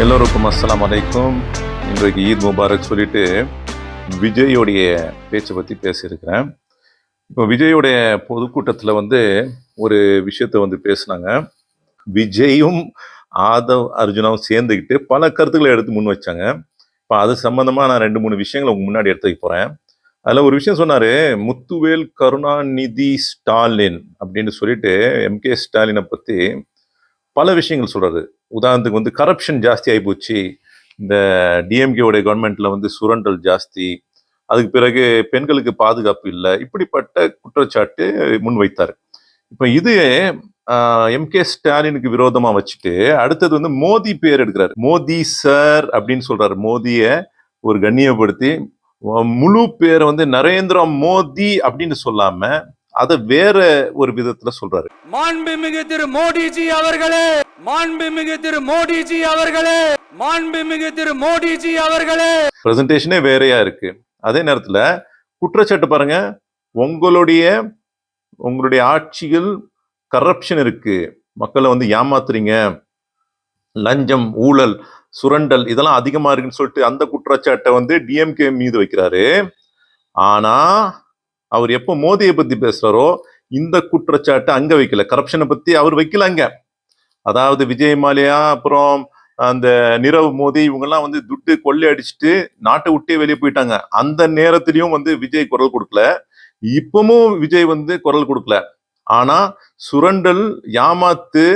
எல்லோருக்கும் அஸ்லாம் அலைக்கும். இன்றைக்கு ஈத் முபாரக் சொல்லிட்டு விஜயோடைய பேச்சை பற்றி பேசியிருக்கிறேன். இப்போ விஜயோடைய பொதுக்கூட்டத்தில் வந்து ஒரு விஷயத்தை வந்து பேசுனாங்க. விஜயும் ஆதவ் அர்ஜுனாவும் சேர்ந்துக்கிட்டு பல கருத்துக்களை எடுத்து முன் வச்சாங்க. இப்போ அது சம்மந்தமாக நான் ரெண்டு மூணு விஷயங்களை உங்க முன்னாடி எடுத்து வைக்க போகிறேன் அதில் ஒரு விஷயம் சொன்னார் முத்துவேல் கருணாநிதி ஸ்டாலின் அப்படின்னு சொல்லிட்டு எம்கே ஸ்டாலினை பற்றி பல விஷயங்கள் சொல்றாரு. உதாரணத்துக்கு வந்து கரப்ஷன் ஜாஸ்தி ஆகி போச்சு. இந்த டிஎம்கேவுடைய கவர்மெண்ட்ல வந்து சுரண்டல் ஜாஸ்தி. அதுக்கு பிறகு பெண்களுக்கு பாதுகாப்பு இல்லை. இப்படிப்பட்ட குற்றச்சாட்டு முன்வைத்தார் இப்போ இது எம்கே ஸ்டாலினுக்கு விரோதமா வச்சுட்டு அடுத்தது வந்து மோதி பேர் எடுக்கிறாரு. மோதி சார் அப்படின்னு சொல்றாரு. மோதியை ஒரு கண்ணியப்படுத்தி முழு பேரை வந்து நரேந்திர மோதி அப்படின்னு சொல்லாம அதை வேற ஒரு விதத்துல சொல்றாரு. மாண்புமிகு திரு மோடிஜி அவர்களே மாண்புமிகு திரு மோடிஜி அவர்களே மாண்புமிகு திரு மோடிஜி அவர்களே. பிரசன்டேஷனே வேறையா இருக்கு. அதே நேரத்துல குற்றச்சாட்டு பாருங்க. உங்களுடைய உங்களுடைய ஆட்சியில் கரப்ஷன் இருக்கு. மக்களை வந்து ஏமாத்துறீங்க. லஞ்சம் ஊழல் சுரண்டல் இதெல்லாம் அதிகமா இருக்குன்னு சொல்லிட்டு அந்த குற்றச்சாட்டை வந்து டிஎம்கே மீது வைக்கிறாரு. ஆனா அவர் எப்போ மோதியை பற்றி பேசுகிறாரோ இந்த குற்றச்சாட்டை அங்கே வைக்கல. கரப்ஷனை பற்றி அவர் வைக்கல அங்கே. அதாவது விஜய் மாலியா அப்புறம் அந்த நிரவ் மோதி இவங்கெல்லாம் வந்து துட்டு கொள்ளை அடிச்சுட்டு நாட்டை விட்டே வெளியே போயிட்டாங்க. அந்த நேரத்திலையும் வந்து விஜய் குரல் கொடுக்கல. இப்பவும் விஜய் வந்து குரல் கொடுக்கல. ஆனா சுரண்டல் ஏமாத்து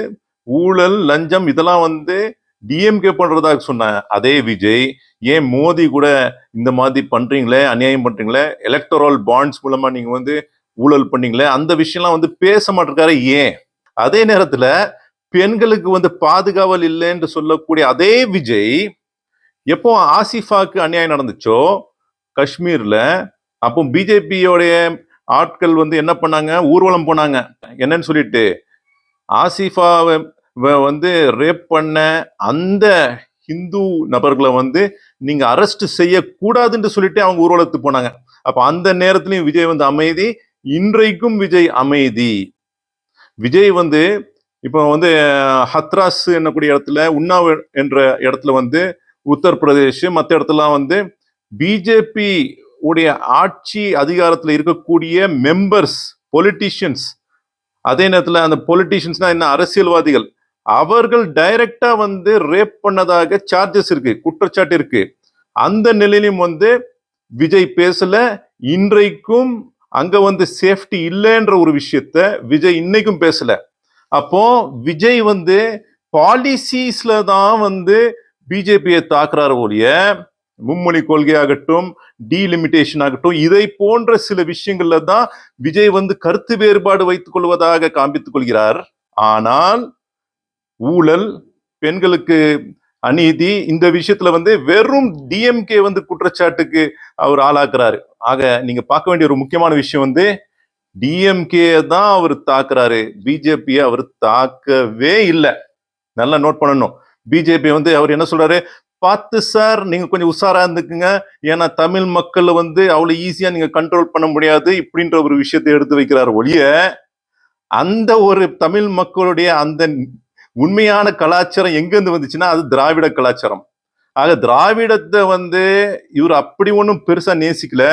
ஊழல் லஞ்சம் இதெல்லாம் வந்து டிஎம்கே பண்றதாக சொன்ன அதே விஜய் ஏன் மோடி கூட இந்த மாதிரி பண்றீங்களே அநியாயம் பண்றீங்களே எலக்டோரல் பாண்ட்ஸ் மூலமா நீங்க வந்து ஊழல் பண்ணீங்களே அந்த விஷயம்லாம் வந்து பேச மாட்டிருக்காரு ஏன்? அதே நேரத்துல பெண்களுக்கு வந்து பாதுகாவல் இல்லைன்னு சொல்லக்கூடிய அதே விஜய் எப்போ ஆசிஃபாக்கு அநியாயம் நடந்துச்சோ காஷ்மீர்ல அப்போ பிஜேபியோடைய ஆட்கள் வந்து என்ன பண்ணாங்க? ஊர்வலம் போனாங்க. என்னன்னு சொல்லிட்டு ஆசிஃபாவை வ- வந்து ரேப் பண்ண அந்த ஹிந்து நபர்களை வந்து நீங்க அரெஸ்ட் செய்யக்கூடாதுன்னு சொல்லிட்டு அவங்க ஊர்வலத்துக்கு போனாங்க. அப்ப அந்த நேரத்திலையும் விஜய் வந்து அமைதி இன்றைக்கும் விஜய் அமைதி. விஜய் வந்து இப்போ வந்து ஹத்ராஸ் என்னக்கூடிய இடத்துல உன்னாவ் என்ற இடத்துல வந்து உத்தரப்பிரதேஷ் மற்ற இடத்துலாம் வந்து பிஜேபி உடைய ஆட்சி அதிகாரத்தில் இருக்கக்கூடிய மெம்பர்ஸ் பொலிட்டிஷியன்ஸ் அதே நேரத்தில் அந்த பொலிட்டிஷியன்ஸ்னா என்ன அரசியல்வாதிகள். அவர்கள் டைரக்டா வந்து ரேப் பண்ணதாக சார்ஜஸ் இருக்கு குற்றச்சாட்டு இருக்கு. அந்த நிலையிலும் வந்து விஜய் பேசல. இன்றைக்கும் அங்க வந்து சேஃப்டி இல்லைன்ற ஒரு விஷயத்த விஜய் இன்னைக்கும் பேசல. அப்போ விஜய் வந்து பாலிசிஸ்ல தான் வந்து பிஜேபியை தாக்குறாரு ஒழிய மும்மொழி கொள்கையாகட்டும் டீலிமிட்டேஷன் ஆகட்டும் இதை போன்ற சில விஷயங்கள்ல தான் விஜய் வந்து கருத்து வேறுபாடு வைத்துக் கொள்வதாக காண்பித்துக் கொள்கிறார். ஆனால் ஊழல் பெண்களுக்கு அநீதி இந்த விஷயத்துல வந்து வெறும் டிஎம்கே வந்து குற்றச்சாட்டுக்கு அவர் ஆளாக்குறாரு. ஆக நீங்க பார்க்க வேண்டிய ஒரு முக்கியமான விஷயம் வந்து டிஎம்கே தான் அவர் தாக்குறாரு. பிஜேபியை அவர் தாக்கவே இல்லை. நல்லா நோட் பண்ணணும். பிஜேபி வந்து அவர் என்ன சொல்றாரு? பார்த்து சார் நீங்க கொஞ்சம் உஷாரா இருந்துக்குங்க. ஏன்னா தமிழ் மக்கள் வந்து அவ்வளவு ஈஸியா நீங்க கண்ட்ரோல் பண்ண முடியாது இப்படின்ற ஒரு விஷயத்தை எடுத்து வைக்கிறார் ஒழிய அந்த ஒரு தமிழ் மக்களுடைய அந்த உண்மையான கலாச்சாரம் எங்கிருந்து வந்துச்சுன்னா அது திராவிட கலாச்சாரம். ஆக திராவிடத்தை வந்து இவர் அப்படி ஒன்றும் பெருசா நேசிக்கல.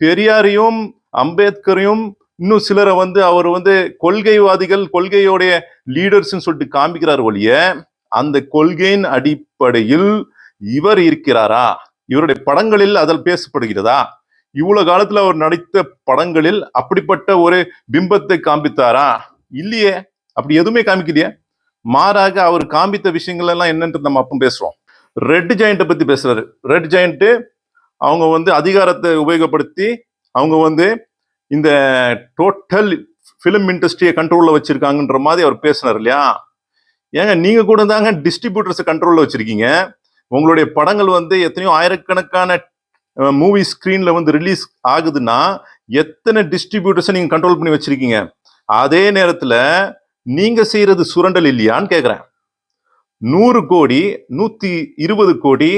பெரியாரையும் அம்பேத்கரையும் இன்னும் சிலரை வந்து அவர் வந்து கொள்கைவாதிகள் கொள்கையோடைய லீடர்ஸ்ன்னு சொல்லிட்டு காமிக்கிறார் ஒழிய அந்த கொள்கையின் அடிப்படையில் இவர் இருக்கிறாரா? இவருடைய படங்களில் அதில் பேசப்படுகிறதா? இவ்வளவு காலத்துல அவர் நடித்த படங்களில் அப்படிப்பட்ட ஒரு பிம்பத்தை காண்பித்தாரா? இல்லையே. அப்படி எதுவுமே காமிக்கலையே. மாறாக அவர் காமித்த விஷயங்கள் எல்லாம் என்னன்றது நம்ம அப்போ பேசுறோம். ரெட் ஜாயிண்ட்டை பத்தி பேசுறாரு. ரெட் ஜாயிண்ட்டு அவங்க வந்து அதிகாரத்தை உபயோகப்படுத்தி அவங்க வந்து இந்த டோட்டல் ஃபிலிம் இண்டஸ்ட்ரியை கண்ட்ரோல்ல வச்சிருக்காங்கன்ற மாதிரி அவர் பேசினார் இல்லையா? ஏங்க நீங்க கூட தாங்க டிஸ்ட்ரிபியூட்டர்ஸை கண்ட்ரோல்ல வச்சிருக்கீங்க. உங்களுடைய படங்கள் வந்து எத்தனையோ ஆயிரக்கணக்கான மூவி ஸ்க்ரீனில் வந்து ரிலீஸ் ஆகுதுன்னா எத்தனை டிஸ்ட்ரிபியூட்டர்ஸை நீங்க கண்ட்ரோல் பண்ணி வச்சிருக்கீங்க? அதே நேரத்துல நீங்க செய்யறது சுரண்டல் இல்லையான்னு கேக்குறேன். நூறு கோடி நூத்தி இருபது கோடி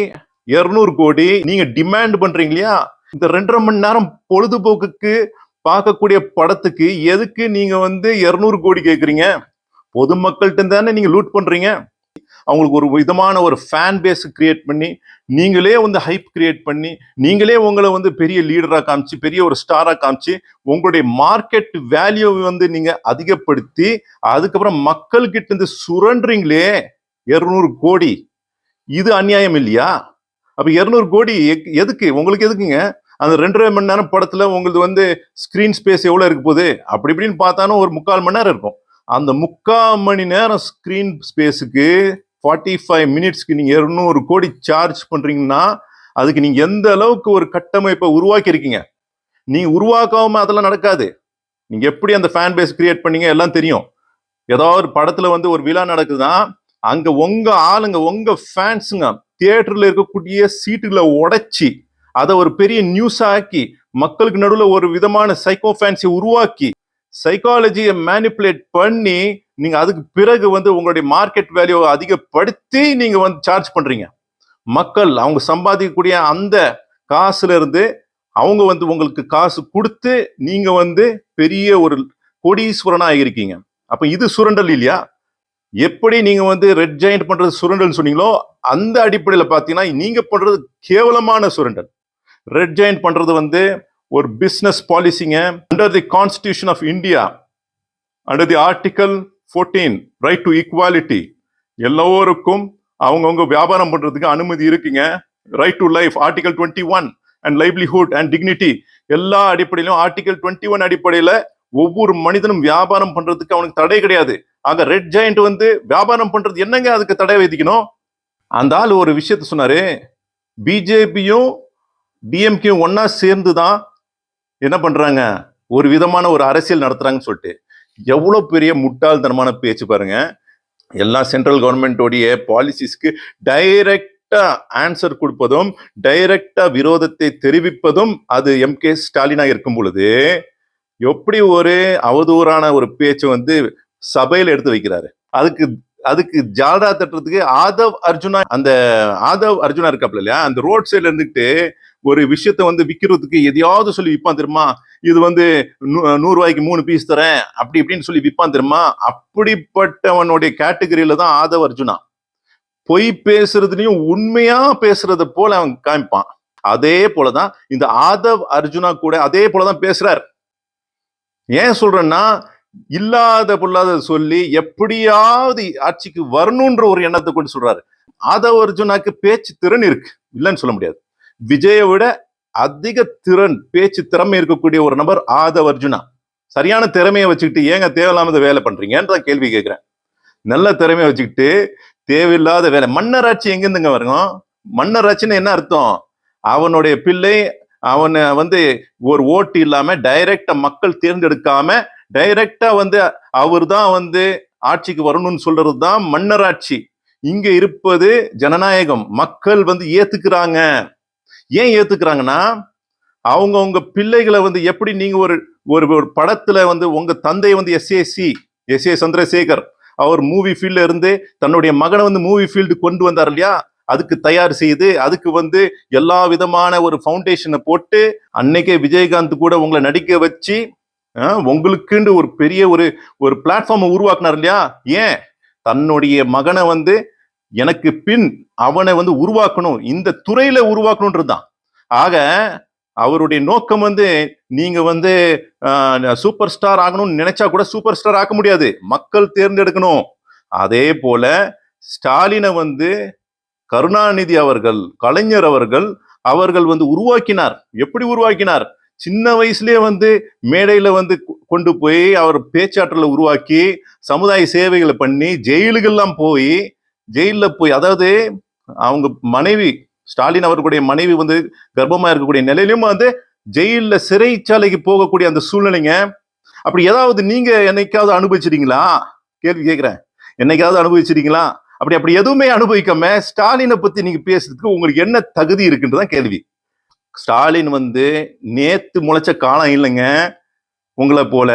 இருநூறு கோடி நீங்க டிமாண்ட் பண்றீங்க இல்லையா? இந்த ரெண்டரை மணி நேரம் பொழுதுபோக்குக்கு பார்க்கக்கூடிய படத்துக்கு எதுக்கு நீங்க வந்து இருநூறு கோடி கேக்குறீங்க? பொதுமக்கள்கிட்ட தானே நீங்க லூட் பண்றீங்க? அவங்களுக்கு ஒரு விதமான ஒரு ஃபேன் பேஸ் கிரியேட் பண்ணி நீங்களே வந்து ஹைப் கிரியேட் பண்ணி நீங்களே உங்களை வந்து பெரிய லீடராக காமிச்சு பெரிய ஒரு ஸ்டாராக காமிச்சு உங்களுடைய மார்க்கெட் வேல்யூ வந்து நீங்கள் அதிகப்படுத்தி அதுக்கப்புறம் மக்கள்கிட்ட இருந்து சுரண்டுறீங்களே இரநூறு கோடி. இது அநியாயம் இல்லையா? அப்போ இரநூறு கோடி எக்- எதுக்கு? உங்களுக்கு எதுக்குங்க? அந்த ரெண்டரை மணி நேரம் படத்தில் உங்களுக்கு வந்து ஸ்க்ரீன் ஸ்பேஸ் எவ்வளோ இருக்க போகுது? அப்படி இப்படின்னு பார்த்தாலும் ஒரு முக்கால் மணி நேரம் இருக்கும். அந்த முக்கால் மணி நேரம் ஸ்க்ரீன் ஸ்பேஸுக்கு ஃபார்ட்டி ஃபைவ் மினிட்ஸ்க்கு நீங்கள் இருநூறு கோடி சார்ஜ் பண்ணுறீங்கன்னா அதுக்கு நீங்கள் எந்த அளவுக்கு ஒரு கட்டமைப்பை உருவாக்கியிருக்கீங்க? நீங்கள் உருவாக்காமல் உருவாக்காம அதெல்லாம் நடக்காது. நீங்கள் எப்படி அந்த ஃபேன் பேஸ் கிரியேட் பண்ணீங்க எல்லாம் தெரியும். ஏதாவது ஒரு வந்து ஒரு விழா நடக்குதுன்னா அங்கே உங்கள் ஆளுங்க உங்கள் ஃபேன்ஸுங்க தியேட்டரில் இருக்கக்கூடிய சீட்டுகளை உடைச்சி அதை ஒரு பெரிய நியூஸ் ஆக்கி மக்களுக்கு நடுவில் ஒரு விதமான சைக்கோ ஃபேன்ஸை உருவாக்கி சைக்காலஜியை மேனிப்புலேட் பண்ணி நீங்க அதுக்கு பிறகு வந்து உங்களுடைய மார்க்கெட் வேல்யூவை அதிகப்படுத்தி நீங்க வந்து சார்ஜ் பண்றீங்க. மக்கள் அவங்க சம்பாதிக்கக்கூடிய அந்த காசுல இருந்து அவங்க வந்து உங்களுக்கு காசு கொடுத்து நீங்க வந்து பெரிய ஒரு கோடீஸ்வரனா ஆகியிருக்கீங்க. அப்ப இது சுரண்டல் இல்லையா? எப்படி நீங்க வந்து ரெட் ஜெயிண்ட் பண்றது சுரண்டல் சொன்னீங்களோ அந்த அடிப்படையில பாத்தீங்கன்னா நீங்க பண்றது கேவலமான சுரண்டல். ரெட் ஜெயிண்ட் பண்றது வந்து ஒரு business பாலிசிங்க under the constitution of India under the article fourteen right to equality எல்லோருக்கும் அவங்கவுங்க வியாபாரம் பண்றதுக்கு அனுமதி இருக்குங்க. Right to life article twenty one and livelihood and dignity எல்லா அடிப்படையிலும் ஆர்டிகல் டுவெண்ட்டி ஒன் அடிப்படையில ஒவ்வொரு மனிதனும் வியாபாரம் பண்றதுக்கு அவனுக்கு தடை கிடையாது. ஆக ரெட் ஜாயிண்ட் வந்து வியாபாரம் பண்றது என்னங்க? அதுக்கு தடை விதிக்கணும்? அந்த ஆள் ஒரு விஷயத்த சொன்னாரு. பிஜேபியும் டிஎம்கேயும் ஒன்னா சேர்ந்து தான் என்ன பண்றாங்க? ஒரு விதமான ஒரு அரசியல் நடத்துறாங்கன்னு சொல்லிட்டு. எவ்வளோ பெரிய முட்டாள்தனமான பேச்சு பாருங்க. எல்லா சென்ட்ரல் கவர்மெண்ட்டோடைய பாலிசிஸ்க்கு டைரக்டா ஆன்சர் கொடுப்பதும் டைரக்டா விரோதத்தை தெரிவிப்பதும் அது எம் கே ஸ்டாலினா இருக்கும் பொழுது எப்படி ஒரு அவதூறான ஒரு பேச்சு வந்து சபையில் எடுத்து வைக்கிறாரு? அதுக்கு அதுக்கு ஜால்ரா தட்டுறதுக்கு ஆதவ் அர்ஜுனா அந்த ஆதவ் அர்ஜுனா இருக்காப்ல இல்லையா? அந்த ரோட் சைடுல இருந்துட்டு ஒரு விஷயத்த வந்து விற்கிறதுக்கு எதையாவது சொல்லி விற்பான் தெரியுமா? இது வந்து நூ- நூறு ரூபாய்க்கு மூணு பீஸ் தரேன் அப்படி இப்படின்னு சொல்லி விற்பான் தெரியுமா? அப்படிப்பட்டவனுடைய கேட்டகரியில தான் ஆதவ் அர்ஜுனா. பொய் பேசுறதுலயும் உண்மையா பேசுறத போல அவன் காமிப்பான். அதே போலதான் இந்த ஆதவ் அர்ஜுனா கூட அதே போலதான் பேசுறார். ஏன் சொல்றேன்னா இல்லாத பொல்லாத சொல்லி எப்படியாவது ஆட்சிக்கு வரணுன்ற ஒரு எண்ணத்தை கொண்டு சொல்றாரு. ஆத அர்ஜுனாக்கு பேச்சு திறன் இருக்கு. இல்லைன்னு சொல்ல முடியாது. விஜயை விட அதிக திறன் பேச்சு திறமை இருக்கக்கூடிய ஒரு நபர் ஆதவ அர்ஜுனா சரியான திறமையை வச்சுக்கிட்டு ஏங்க தேவையில்லாம வேலை பண்றீங்கன்ற கேள்வி கேட்கிறேன். நல்ல திறமையை வச்சுக்கிட்டு தேவையில்லாத வேலை. மன்னராட்சி எங்கிருந்துங்க வருங்க? மன்னராட்சின்னு என்ன அர்த்தம்? அவனுடைய பிள்ளை அவனை வந்து ஒரு ஓட்டு இல்லாம டைரக்டா மக்கள் தேர்ந்தெடுக்காம டைரக்டா வந்து அவர் தான் வந்து ஆட்சிக்கு வரணும்னு சொல்றது தான் மன்னராட்சி. இங்க இருப்பது ஜனநாயகம். மக்கள் வந்து ஏத்துக்கிறாங்க. ஏன் ஏத்துக்கிறாங்கன்னா அவங்க உங்க பிள்ளைகளை வந்து எப்படி நீங்க ஒரு ஒரு ஒரு படத்துல வந்து உங்க தந்தை வந்து எஸ்ஏசி எஸ் ஏ சந்திரசேகர் அவர் மூவி ஃபீல்ட்ல இருந்து தன்னுடைய மகனை வந்து மூவி ஃபீல்டு கொண்டு வந்தார் இல்லையா? அதுக்கு தயார் செய்து அதுக்கு வந்து எல்லா விதமான ஒரு ஃபவுண்டேஷனை போட்டு அன்னைக்கே விஜயகாந்த் கூட உங்களை நடிக்க வச்சு உங்களுக்குன்னு ஒரு பெரிய ஒரு ஒரு பிளாட்ஃபார்மை உருவாக்குனார் இல்லையா? ஏன்? தன்னுடைய மகனை வந்து எனக்கு பின் அவனை வந்து உருவாக்கணும். இந்த துறையில உருவாக்கணுன்றதுதான். ஆக அவருடைய நோக்கம் வந்து நீங்க வந்து சூப்பர் ஸ்டார் ஆகணும்னு நினைச்சா கூட சூப்பர் ஸ்டார் ஆக்க முடியாது. மக்கள் தேர்ந்தெடுக்கணும். அதே போல ஸ்டாலினை வந்து கருணாநிதி அவர்கள் கலைஞர் அவர்கள் அவர்கள் வந்து உருவாக்கினார். எப்படி உருவாக்கினார்? சின்ன வயசுலேயே வந்து மேடையில் வந்து கொ- கொண்டு போய் அவர் பேச்சாற்றலை உருவாக்கி சமுதாய சேவைகளை பண்ணி ஜெயிலுக்கெல்லாம் போய் ஜெயிலில் போய் அதாவது அவங்க மனைவி ஸ்டாலின் அவர்களுடைய மனைவி வந்து கர்ப்பமாக இருக்கக்கூடிய நிலையிலும் வந்து ஜெயிலில் சிறைச்சாலைக்கு போகக்கூடிய அந்த சூழ்நிலைங்க. அப்படி ஏதாவது நீங்கள் என்னைக்காவது அனுபவிச்சிருக்கீங்களா? கேள்வி கேட்குறேன். என்னைக்காவது அனுபவிச்சிருக்கீங்களா? அப்படி அப்படி எதுவுமே அனுபவிக்காம ஸ்டாலினை பற்றி நீங்கள் பேசுறதுக்கு உங்களுக்கு என்ன தகுதி இருக்குன்றதான் கேள்வி. ஸ்டாலின் வந்து நேத்து முளைச்ச காலம் இல்லைங்க. உங்களை போல.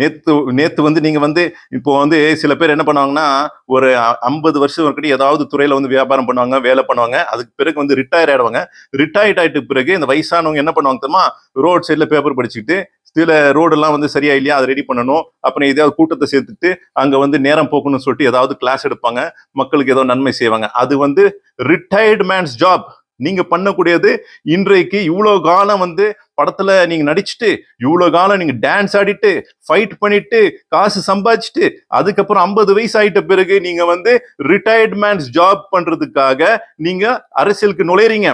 நேத்து நேத்து வந்து நீங்க வந்து இப்போ வந்து சில பேர் என்ன பண்ணுவாங்கன்னா ஒரு ஐம்பது வருஷம் வரைக்கும் ஏதாவது துறையில வந்து வியாபாரம் பண்ணுவாங்க வேலை பண்ணுவாங்க. அதுக்கு பிறகு வந்து ரிட்டையர் ஆயிடுவாங்க. ரிட்டையர்ட் ஆயிட்டு பிறகு இந்த வயசானவங்க என்ன பண்ணுவாங்க தெரியுமா? ரோட் சைட்ல பேப்பர் படிச்சுக்கிட்டு சில ரோடெல்லாம் வந்து சரியா இல்லையா அதை ரெடி பண்ணணும். அப்புறம் ஏதாவது கூட்டத்தை சேர்த்துட்டு அங்கே வந்து நேரம் போக்கணும்னு சொல்லிட்டு ஏதாவது கிளாஸ் எடுப்பாங்க. மக்களுக்கு ஏதோ நன்மை செய்வாங்க. அது வந்து ரிட்டையர்ட் மேன்ஸ் ஜாப் நீங்க பண்ணக்கூடியது இன்றைக்கு இவ்வளோ காலம் வந்து படத்துல நீங்க நடிச்சுட்டு இவ்வளோ காலம் நீங்க டான்ஸ் ஆடிட்டு ஃபைட் பண்ணிட்டு காசு சம்பாதிச்சுட்டு அதுக்கப்புறம் ஐம்பது வயசு ஆயிட்ட பிறகு நீங்க வந்து ரிட்டையர்ட் மேன்ஸ் ஜாப் பண்றதுக்காக நீங்க அரசியலுக்கு நுழையறீங்க.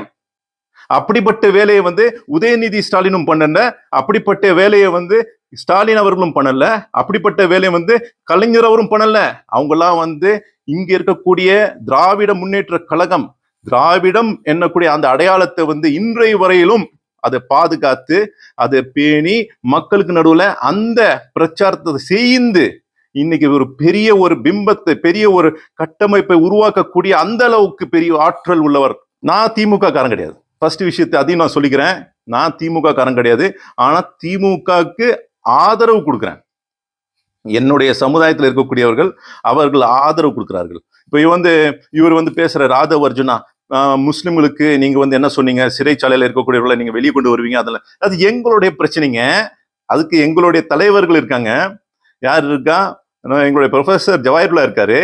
அப்படிப்பட்ட வேலையை வந்து உதயநிதி ஸ்டாலினும் பண்ணல அப்படிப்பட்ட வேலையை வந்து ஸ்டாலின் அவர்களும் பண்ணல அப்படிப்பட்ட வேலையை வந்து கலைஞர் அவரும் பண்ணல. அவங்கெல்லாம் வந்து இங்க இருக்கக்கூடிய திராவிட முன்னேற்ற கழகம் திராவிடம் என்னக்கூடிய அந்த அடையாளத்தை வந்து இன்றைய வரையிலும் அதை பாதுகாத்து அதை பேணி மக்களுக்கு நடுவுல அந்த பிரச்சாரத்தை செய்து இன்னைக்கு ஒரு பெரிய ஒரு பிம்பத்தை பெரிய ஒரு கட்டமைப்பை உருவாக்கக்கூடிய அந்த அளவுக்கு பெரிய ஆற்றல் உள்ளவர் நான் திமுக காரன் கிடையாது. ஃபர்ஸ்ட் விஷயத்தை அதையும் நான் சொல்லிக்கிறேன். நான் திமுக காரன் கிடையாது. ஆனா திமுகவுக்கு ஆதரவு கொடுக்குறேன். என்னுடைய சமுதாயத்தில் இருக்கக்கூடியவர்கள் அவர்கள் ஆதரவு கொடுக்கிறார்கள். இப்போ இவர் வந்து இவர் வந்து பேசுற ராதவர்ஜுனா முஸ்லிம்களுக்கு நீங்க வந்து என்ன சொன்னீங்க? சிறைச்சாலையில் இருக்கக்கூடியவர்களை நீங்க வெளியே கொண்டு வருவீங்க. அதெல்லாம் அது எங்களுடைய பிரச்சனைங்க அதுக்கு எங்களுடைய தலைவர்கள் இருக்காங்க. யார் இருக்கா? எங்களுடைய ப்ரொஃபசர் ஜவாஹர்லா இருக்காரு.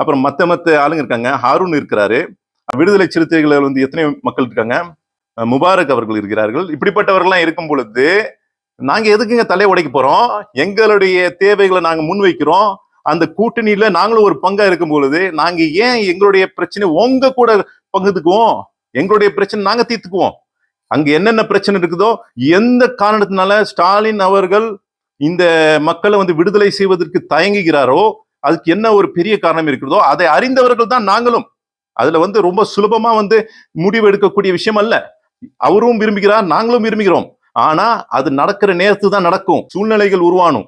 அப்புறம் மற்ற மற்ற ஆளுங்க இருக்காங்க. ஹாரூன் இருக்கிறாரு. விடுதலை சிறுத்தைகள் வந்து எத்தனை மக்கள் இருக்காங்க. முபாரக் அவர்கள் இருக்கிறார்கள். இப்படிப்பட்டவர்கள்லாம் இருக்கும் பொழுது நாங்கள் எதுக்குங்க தலையை உடைக்க போகிறோம் எங்களுடைய தேவைகளை நாங்கள் முன்வைக்கிறோம். அந்த கூட்டணியில நாங்களும் ஒரு பங்கா இருக்கும் பொழுது நாங்க ஏன் எங்களுடைய பிரச்சனை உங்க கூட பங்குத்துக்குவோம் எங்களுடைய பிரச்சனை நாங்க தீர்த்துக்குவோம். அங்க என்னென்ன பிரச்சனை இருக்குதோ எந்த காரணத்தினால ஸ்டாலின் அவர்கள் இந்த மக்களை வந்து விடுதலை செய்வதற்கு தயங்குகிறாரோ அதுக்கு என்ன ஒரு பெரிய காரணம் இருக்கிறதோ அதை அறிந்தவர்கள் தான் நாங்களும். அதுல வந்து ரொம்ப சுலபமா வந்து முடிவு எடுக்கக்கூடிய விஷயம் அல்ல. அவரும் விரும்புகிறார் நாங்களும் விரும்புகிறோம். ஆனா அது நடக்கிற நேரத்து தான் நடக்கும். சூழ்நிலைகள் உருவானும்.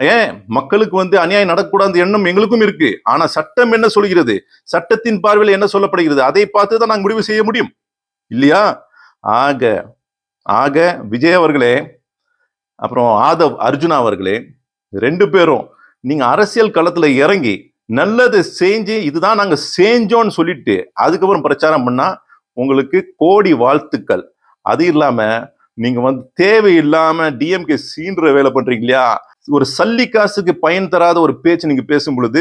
ஏன் மக்களுக்கு வந்து அநியாயம் நடக்கூடாது எண்ணம் எங்களுக்கும் இருக்கு. ஆனா சட்டம் என்ன சொல்கிறது? சட்டத்தின் பார்வையில் என்ன சொல்லப்படுகிறது? அதை பார்த்து தான் நாங்கள் முடிவு செய்ய முடியும். இல்லையா? ஆக ஆக விஜய் அவர்களே அப்புறம் ஆதவ் அர்ஜுனா அவர்களே ரெண்டு பேரும் நீங்க அரசியல் களத்துல இறங்கி நல்லது செஞ்சு இதுதான் நாங்க செஞ்சோம்னு சொல்லிட்டு அதுக்கப்புறம் பிரச்சாரம் பண்ணா உங்களுக்கு கோடி வாழ்த்துக்கள். அது இல்லாம நீங்க வந்து தேவையில்லாம டிஎம்கே சீன்ற வேலை பண்றீங்க இல்லையா? ஒரு சல்லி காசுக்கு பயன் தராத ஒரு பேச்சு நீங்க பேசும் பொழுது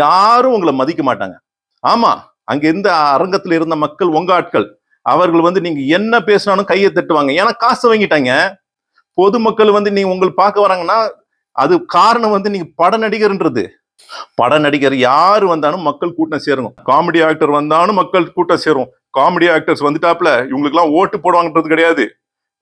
யாரும் உங்களை மதிக்க மாட்டாங்க. ஆமா அங்க இருந்த அரங்கத்துல இருந்த மக்கள் உங்க ஆட்கள் அவர்கள் வந்து நீங்க என்ன பேசினாலும் கையை தட்டுவாங்க. ஏன்னா காசு வாங்கிட்டாங்க. பொதுமக்கள் வந்து நீங்க உங்களை பார்க்க வராங்கன்னா அது காரணம் வந்து நீங்க பட நடிகர்ன்றது. பட நடிகர் யாரு வந்தாலும் மக்கள் கூட்டம் சேரணும். காமெடி ஆக்டர் வந்தாலும் மக்கள் கூட்டம் சேரும். காமெடி ஆக்டர்ஸ் வந்துட்டாப்ல இவங்களுக்குலாம் ஓட்டு போடுவாங்கன்றது கிடையாது.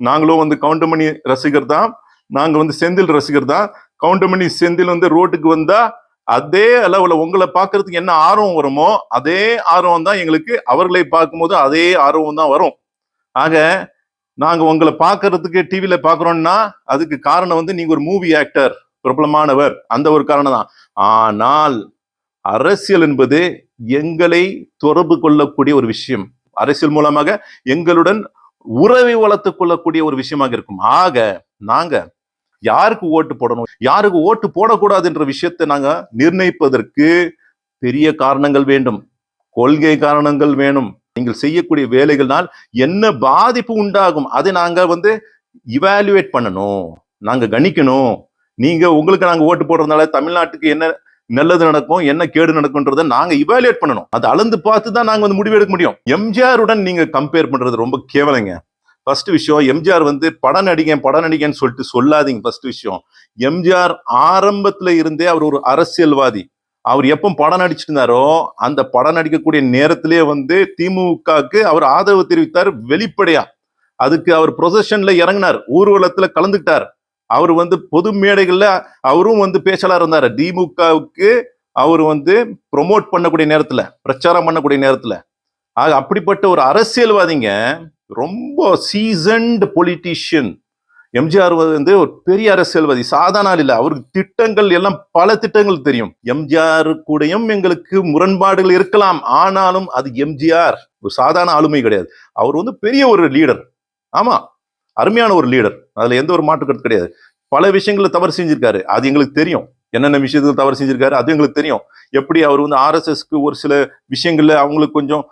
நாங்களும் வந்து கவுண்டமணி ரசிகர் தான். நாங்கள் வந்து செந்தில் ரசிகர் தான். கவுண்டமணி செந்தில் வந்து ரோட்டுக்கு வந்தால் அதே அளவில் உங்களை பார்க்கறதுக்கு என்ன ஆர்வம் வருமோ அதே ஆர்வம் தான் எங்களுக்கு. அவர்களை பார்க்கும்போது அதே ஆர்வம் தான் வரும். ஆக நாங்கள் உங்களை பார்க்கறதுக்கு டிவியில் பார்க்குறோன்னா அதுக்கு காரணம் வந்து நீங்கள் ஒரு மூவி ஆக்டர் பிரபலமானவர். அந்த ஒரு காரணம் தான். ஆனால் அரசியல் என்பது எங்களை தொடர்பு கொள்ளக்கூடிய ஒரு விஷயம். அரசியல் மூலமாக எங்களுடன் உறவை வளர்த்து கொள்ளக்கூடிய ஒரு விஷயமாக இருக்கும். ஆக நாங்கள் யாருக்கு ஓட்டு போடணும்? யாருக்கு ஓட்டு போடக்கூடாதுன்ற விஷயத்தை நாங்க நிர்ணயிப்பதற்கு பெரிய காரணங்கள் வேண்டும். கொள்கை காரணங்கள் வேணும். நீங்கள் செய்யக்கூடிய வேலைகள்னால் என்ன பாதிப்பு உண்டாகும்? அதை நாங்க வந்து இவாலுவேட் பண்ணணும். நாங்க கணிக்கணும். நீங்க உங்களுக்கு நாங்க ஓட்டு போடுறதுனால தமிழ்நாட்டுக்கு என்ன நல்லது நடக்கும் என்ன கேடு நடக்கும்ன்றத நாங்க இவாலுவேட் பண்ணணும். அதை அளந்து பார்த்து தான் நாங்க வந்து முடிவு எடுக்க முடியும். எம்ஜிஆர் உடன் நீங்க கம்பேர் பண்றது ரொம்ப கேவலங்க. ஃபர்ஸ்ட் விஷயம் எம்ஜிஆர் வந்து படம் நடிகன் படம் நடிகன்னு சொல்லிட்டு சொல்லாதீங்க ஃபர்ஸ்ட் விஷயம். எம்ஜிஆர் ஆரம்பத்துல இருந்தே அவர் ஒரு அரசியல்வாதி. அவர் எப்போ படம் நடிச்சிட்டு இருந்தாரோ அந்த படம் நடிக்கக்கூடிய நேரத்திலே வந்து திமுகவுக்கு அவர் ஆதரவு தெரிவித்தார் வெளிப்படையா. அதுக்கு அவர் ப்ரொசஷன்ல இறங்கினார் ஊர்வலத்துல கலந்துக்கிட்டார். அவர் வந்து பொது மேடைகள்ல அவரும் வந்து பேச்சலாக இருந்தார். திமுகவுக்கு அவர் வந்து ப்ரொமோட் பண்ணக்கூடிய நேரத்துல பிரச்சாரம் பண்ணக்கூடிய நேரத்துல. ஆக அப்படிப்பட்ட ஒரு அரசியல்வாதிங்க ரொம்ப சீசன்டு பொலிட்டீஷியன் எம்ஜிஆர் வந்து ஒரு பெரிய அரசியல்வாதி. சாதாரண ஆள் அவருக்கு திட்டங்கள் எல்லாம் பல திட்டங்கள் தெரியும். எம்ஜிஆர் கூடயும் எங்களுக்கு முரண்பாடுகள் இருக்கலாம். ஆனாலும் அது எம்ஜிஆர் ஒரு சாதாரண ஆளுமை கிடையாது. அவர் வந்து பெரிய ஒரு லீடர் ஆமா. அருமையான ஒரு லீடர் அதுல எந்த ஒரு மாற்று கருத்து கிடையாது. பல விஷயங்களை தவறு செஞ்சிருக்காரு. அது எங்களுக்கு தெரியும். என்னென்ன விஷயத்துல தவறு செஞ்சிருக்காரு அது எங்களுக்கு தெரியும். எப்படி அவர் வந்து ஆர்எஸ்எஸ்க்கு ஒரு சில விஷயங்கள்ல அவங்களுக்கு கொஞ்சம்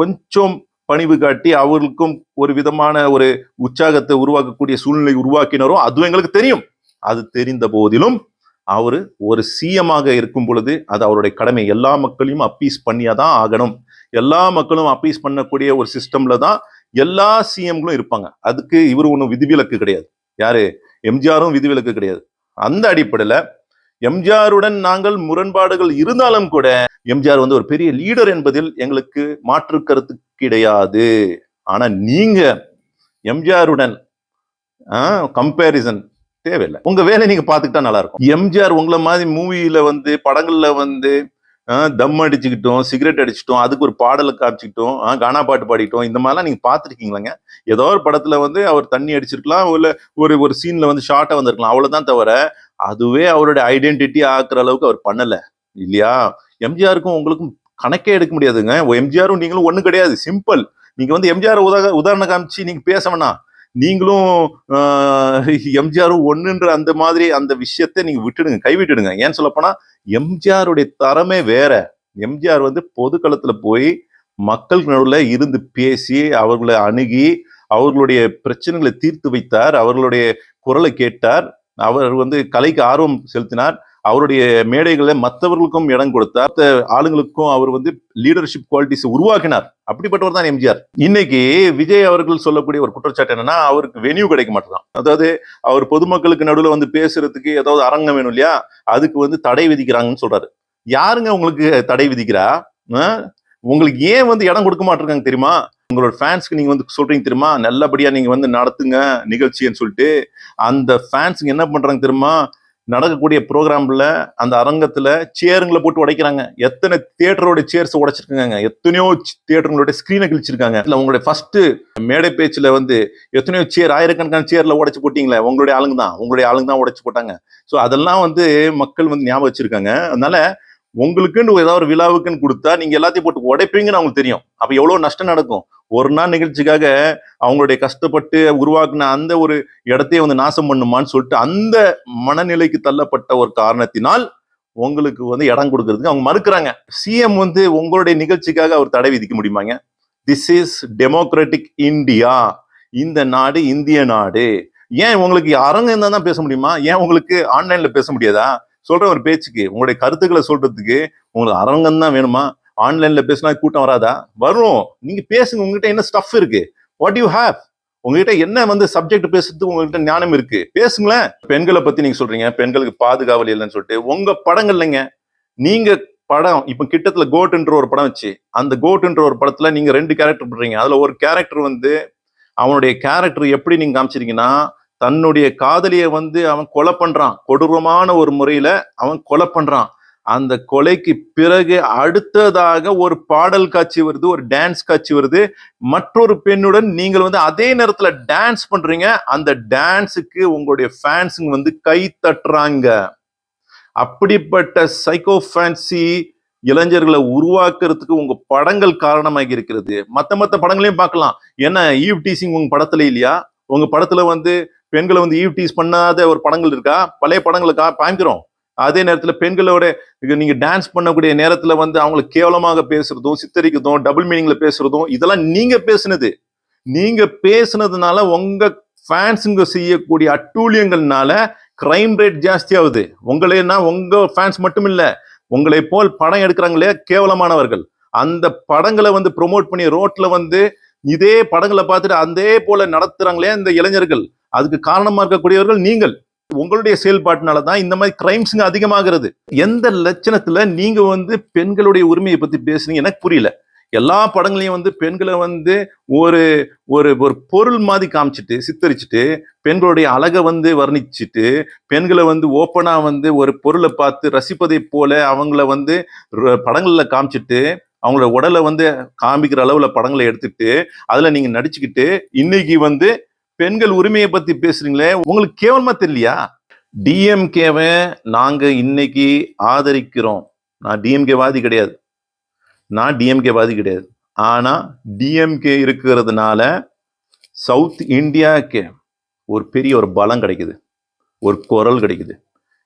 கொஞ்சம் பணிவு காட்டி அவர்களுக்கும் ஒரு விதமான ஒரு உற்சாகத்தை உருவாக்கக்கூடிய சூழ்நிலை உருவாக்கினரும் அதுவும் எங்களுக்கு தெரியும். அது தெரிந்த போதிலும் அவர் ஒரு சிஎமாக இருக்கும் பொழுது அது அவருடைய கடமை. எல்லா மக்களையும் அப்பீஸ் பண்ணியாதான் ஆகணும். எல்லா மக்களும் அப்பீஸ் பண்ணக்கூடிய ஒரு சிஸ்டம்ல தான் எல்லா சிஎம்களும் இருப்பாங்க. அதுக்கு இவர் ஒன்றும் விதிவிலக்கு கிடையாது. யாரு? எம்ஜிஆரும் விதிவிலக்கு கிடையாது. அந்த அடிப்படையில் எம்ஜிஆருடன் நாங்கள் முரண்பாடுகள் இருந்தாலும் கூட எம்ஜிஆர் வந்து ஒரு பெரிய லீடர் என்பதில் எங்களுக்கு மாற்று கருத்து கிடையாது ஆனா நீங்க எம்ஜிஆருடன் கம்பேரிசன் தேவையில்லை. உங்க வேலையை நீங்க பாத்துக்கிட்டா நல்லா இருக்கும் எம்ஜிஆர் உங்களை மாதிரி மூவியில வந்து படங்கள்ல வந்து தம் அடிச்சுக்கிட்டோம் சிகரெட் அடிச்சிட்டோம் அதுக்கு ஒரு பாடலை காமிச்சிக்கிட்டோம் கானா பாட்டு பாடிட்டோம் இந்த மாதிரிலாம் நீங்க பாத்துருக்கீங்களாங்க ஏதோ ஒரு படத்துல வந்து அவர் தண்ணி அடிச்சிருக்கலாம் இல்ல ஒரு ஒரு சீன்ல வந்து ஷார்ட்டா வந்திருக்கலாம் அவ்வளவுதான் தவிர அதுவே அவருடைய ஐடென்டிட்டி ஆக்குற அளவுக்கு அவர் பண்ணல. இல்லையா? எம்ஜிஆருக்கும் உங்களுக்கும் கணக்கே எடுக்க முடியாதுங்க. எம்ஜிஆரும் நீங்களும் ஒன்றும் கிடையாது. சிம்பிள் நீங்க வந்து எம்ஜிஆர் உதக உதாரணம் காமிச்சு நீங்க பேச வேணாம். நீங்களும் எம்ஜிஆரும் ஒன்றுன்ற அந்த மாதிரி அந்த விஷயத்தை நீங்க விட்டுடுங்க. கைவிட்டுடுங்க ஏன்னு சொல்லப்போனால் எம்ஜிஆருடைய தரமே வேற. எம்ஜிஆர் வந்து பொதுக்களத்துல போய் மக்கள் நடுவில் இருந்து பேசி அவர்களை அணுகி அவர்களுடைய பிரச்சனைகளை தீர்த்து வைத்தார் அவர்களுடைய குரலை கேட்டார். அவர் வந்து கலைக்கு ஆர்வம் செலுத்தினார். அவருடைய மேடைகளில் மற்றவர்களுக்கும் இடம் கொடுத்தார். மத்த ஆளுங்களுக்கும் அவர் வந்து லீடர்ஷிப் குவாலிட்டிஸ் உருவாக்கினார். அப்படிப்பட்டவர் தான் எம்ஜிஆர். இன்னைக்கு விஜய் அவர்கள் சொல்லக்கூடிய ஒரு குற்றச்சாட்டு என்னன்னா அவருக்கு வென்யூ கிடைக்க மாட்டேதான் அதாவது அவர் பொதுமக்களுக்கு நடுவில் வந்து பேசுறதுக்கு ஏதாவது அரங்கம் வேணும் இல்லையா? அதுக்கு வந்து தடை விதிக்கிறாங்கன்னு சொல்றாரு. யாருங்க உங்களுக்கு தடை விதிக்கிறா? உங்களுக்கு ஏன் வந்து இடம் கொடுக்க மாட்டிருக்காங்க தெரியுமா? உங்களோட ஃபேன்ஸ்க்கு நீங்க வந்து சொல்றீங்க தெரியுமா? நல்லபடியா நீங்க வந்து நடத்துங்க நிகழ்ச்சின்னு சொல்லிட்டு அந்த ஃபேன்ஸுங்க என்ன பண்றாங்க தெரியுமா? நடக்கக்கூடிய ப்ரோக்ராம்ல அந்த அரங்கத்துல சேருங்களை போட்டு உடைக்கிறாங்க. எத்தனை தியேட்டரோட சேர்ஸ் உடைச்சிருக்காங்க. எத்தனையோ தியேட்டருங்களோட ஸ்கிரீனை கிழிச்சிருக்காங்க. இல்ல உங்களுடைய ஃபர்ஸ்ட் மேடை பேச்சுல வந்து எத்தனையோ சேர் ஆயிரக்கணக்கான சேர்ல உடைச்சு போட்டீங்களே உங்களுடைய ஆளுங்க தான். உங்களுடைய ஆளுங்க தான் உடைச்சு போட்டாங்க. ஸோ அதெல்லாம் வந்து மக்கள் வந்து ஞாபகம் வச்சிருக்காங்க. அதனால உங்களுக்குன்னு ஏதாவது ஒரு விழாவுக்குன்னு கொடுத்தா நீங்க எல்லாத்தையும் போட்டு உடைப்பீங்கன்னு அவங்களுக்கு தெரியும். அப்ப எவ்வளவு நஷ்டம் நடக்கும். ஒரு நாள் நிகழ்ச்சிக்காக அவங்களுடைய கஷ்டப்பட்டு உருவாக்குன அந்த ஒரு இடத்தையே வந்து நாசம் பண்ணுமான்னு சொல்லிட்டு அந்த மனநிலைக்கு தள்ளப்பட்ட ஒரு காரணத்தினால் உங்களுக்கு வந்து இடம் கொடுக்கறதுக்கு அவங்க மறுக்கிறாங்க. சிஎம் வந்து உங்களுடைய நிகழ்ச்சிக்காக அவர் தடை விதிக்க முடியுமாங்க? திஸ் இஸ் டெமோக்ராட்டிக் இந்தியா இந்த நாடு இந்திய நாடு. ஏன் உங்களுக்கு அரங்கம் இருந்தால் தான் பேச முடியுமா? ஏன் உங்களுக்கு ஆன்லைன்ல பேச முடியாதா? சொல்ற ஒரு பேச்சுக்கு உங்களுடைய கருத்துக்களை சொல்றதுக்கு உங்களுக்கு அரங்கம் தான் வேணுமா? ஆன்லைன்ல பேசினா கூட்டம் வராதா? வரும். நீங்க பேசுங்க. உங்ககிட்ட என்ன ஸ்டஃப் இருக்கு? வாட் யூ ஹேவ் உங்ககிட்ட என்ன வந்து சப்ஜெக்ட் பேசுறதுக்கு உங்ககிட்ட ஞானம் இருக்கு? பேசுங்களேன். பெண்களை பத்தி நீங்க சொல்றீங்க. பெண்களுக்கு பாதுகாவல் இல்லைன்னு சொல்லிட்டு. உங்க படங்கள்லங்க நீங்க படம் இப்ப கிட்டத்துல கோட்டுன்ற ஒரு படம் வச்சு அந்த கோட்டுன்ற ஒரு படத்துல நீங்க ரெண்டு கேரக்டர் பண்றீங்க அதுல ஒரு கேரக்டர் வந்து அவனுடைய கேரக்டர் எப்படி நீங்க காமிச்சிருக்கீங்கன்னா தன்னுடைய காதலியை வந்து அவன் கொலை பண்றான். கொடூரமான ஒரு முறையில அவன் கொலை பண்றான். அந்த கொலைக்கு பிறகு அடுத்ததாக ஒரு பாடல் காட்சி வருது ஒரு டான்ஸ் காட்சி வருது. மற்றொரு பெண்ணுடன் நீங்கள் வந்து அதே நேரத்தில் டான்ஸ் பண்றீங்க. அந்த டான்ஸுக்கு உங்களுடைய ஃபேன்ஸுங்க வந்து கை தட்டுறாங்க. அப்படிப்பட்ட சைக்கோ ஃபேன்சி இளைஞர்களை உருவாக்குறதுக்கு உங்க படங்கள் காரணமாக இருக்கிறது. மற்ற மற்ற படங்களையும் பார்க்கலாம். என்ன ஈவ் டீசிங் உங்க படத்துல இல்லையா? உங்க படத்துல வந்து பெண்களை வந்து ஈவ் டீஸ் பண்ணாத ஒரு படங்கள் இருக்கா? பழைய படங்களை கா காமிக்கிறோம் அதே நேரத்தில் பெண்களோட நீங்கள் நீங்க டான்ஸ் பண்ணக்கூடிய நேரத்தில் வந்து அவங்களை கேவலமாக பேசுறதும் சித்தரிக்கிறதும் டபுள் மீனிங்ல பேசுறதும் இதெல்லாம் நீங்க பேசுனது. நீங்க பேசுனதுனால உங்க ஃபேன்ஸுங்க செய்யக்கூடிய அட்டூழியங்கள்னால கிரைம் ரேட் ஜாஸ்தியாகுது. உங்களேனா உங்க ஃபேன்ஸ் மட்டும் இல்லை உங்களை போல் படம் எடுக்கிறாங்களே கேவலமானவர்கள். அந்த படங்களை வந்து ப்ரொமோட் பண்ணி ரோட்ல வந்து இதே படங்களை பார்த்துட்டு அதே போல நடத்துறாங்களே இந்த இளைஞர்கள். அதுக்கு காரணமா இருக்கக்கூடியவர்கள் நீங்கள். உங்களுடைய செயல்பாட்டினால தான் இந்த மாதிரி கிரைம்ஸுங்க அதிகமாகிறது. எந்த லட்சணத்துல நீங்க வந்து பெண்களுடைய உரிமையை பத்தி பேசுனீங்க எனக்கு புரியல. எல்லா படங்களையும் வந்து பெண்களை வந்து ஒரு ஒரு ஒரு பொருள் மாதிரி காமிச்சிட்டு சித்தரிச்சுட்டு பெண்களுடைய அழகை வந்து வர்ணிச்சிட்டு பெண்களை வந்து ஓப்பனாக வந்து ஒரு பொருளை பார்த்து ரசிப்பதை போல அவங்கள வந்து படங்களில் காமிச்சிட்டு அவங்களோட உடலை வந்து காமிக்கிற அளவில் படங்களை எடுத்துட்டு அதில் நீங்கள் நடிச்சுக்கிட்டு இன்னைக்கு வந்து பெண்கள் உரிமையை பத்தி பேசுறீங்களே உங்களுக்கு கேவலமா தெரியலையா? டிஎம்கேவை நாங்க இன்னைக்கு ஆதரிக்கிறோம். நான் டிஎம்கே வாதி கிடையாது. நான் டிஎம்கே வாதி கிடையாது. ஆனா டிஎம்கே இருக்கிறதுனால சவுத் இந்தியாவுக்கு ஒரு பெரிய ஒரு பலம் கிடைக்குது. ஒரு குரல் கிடைக்குது.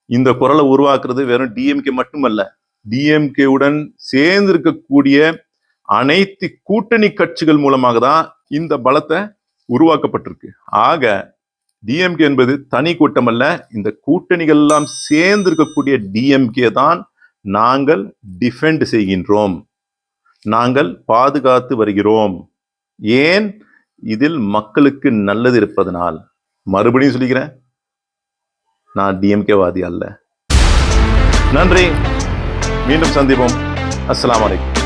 இந்த குரலை உருவாக்குறது வெறும் டிஎம்கே மட்டுமல்ல. டிஎம்கேவுடன் சேர்ந்து இருக்கக்கூடிய அனைத்து கூட்டணி கட்சிகள் மூலமாக தான் இந்த பலத்தை உருவாக்கப்பட்டிருக்கு. ஆக டிஎம்கே என்பது தனி கூட்டம் அல்ல இந்த கூட்டணிகள் எல்லாம் சேர்ந்து இருக்கக்கூடிய டிஎம்கே தான் நாங்கள் டிஃபெண்ட் செய்கின்றோம். நாங்கள் பாதுகாத்து வருகிறோம். ஏன்? இதில் மக்களுக்கு நல்லது இருப்பதனால். மறுபடியும் சொல்லிக்கிறேன் நான் டிஎம்கே வாதி அல்ல. நன்றி. மீண்டும் சந்திப்போம். அஸ்லாம் அலைக்கும்.